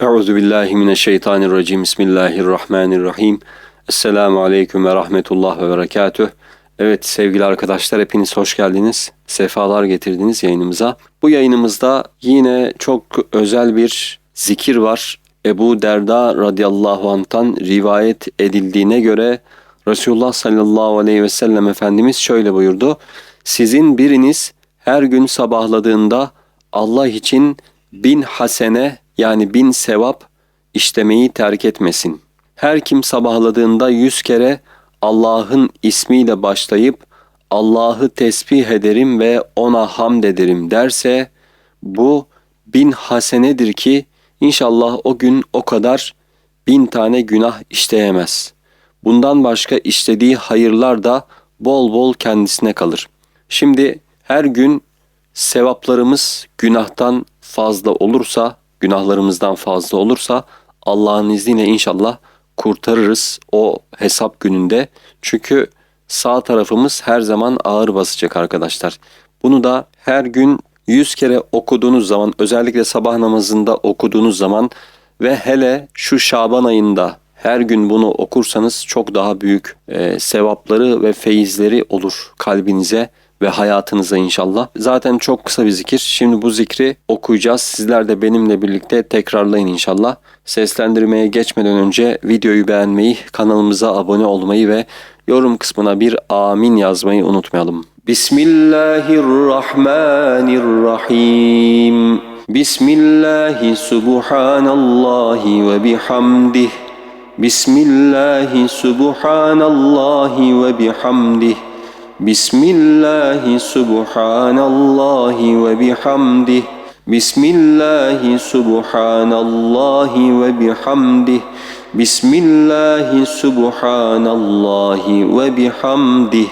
Euzu billahi mineşşeytanirracim. Bismillahirrahmanirrahim. Esselamu aleyküm ve rahmetullah ve berekatüh. Evet sevgili arkadaşlar hepiniz hoş geldiniz. Sefalar getirdiniz yayınımıza. Bu yayınımızda yine çok özel bir zikir var. Ebu Derda radıyallahu anh'tan rivayet edildiğine göre Resulullah sallallahu aleyhi ve sellem Efendimiz şöyle buyurdu. Sizin biriniz her gün sabahladığında Allah için bin hasene yani bin sevap işlemeyi terk etmesin. Her kim sabahladığında yüz kere Allah'ın ismiyle başlayıp Allah'ı tesbih ederim ve ona hamd ederim derse bu bin hasenedir ki inşallah o gün o kadar bin tane günah işleyemez. Bundan başka işlediği hayırlar da bol bol kendisine kalır. Şimdi her gün sevaplarımız günahtan fazla olursa, günahlarımızdan fazla olursa Allah'ın izniyle inşallah kurtarırız o hesap gününde. Çünkü sağ tarafımız her zaman ağır basacak arkadaşlar. Bunu da her gün 100 kere okuduğunuz zaman özellikle sabah namazında okuduğunuz zaman ve hele şu Şaban ayında her gün bunu okursanız çok daha büyük e, sevapları ve feyizleri olur kalbinize ve hayatınıza inşallah. Zaten çok kısa bir zikir. Şimdi bu zikri okuyacağız. Sizler de benimle birlikte tekrarlayın inşallah. Seslendirmeye geçmeden önce videoyu beğenmeyi, kanalımıza abone olmayı ve yorum kısmına bir amin yazmayı unutmayalım. Bismillahirrahmanirrahim. Bismillahi subhanallahi ve bihamdih. Bismillahi subhanallahi ve bihamdih. Bismillahi subhanallahi ve bihamdih. Bismillahi subhanallahi ve bihamdih. Bismillahi subhanallahi ve bihamdih.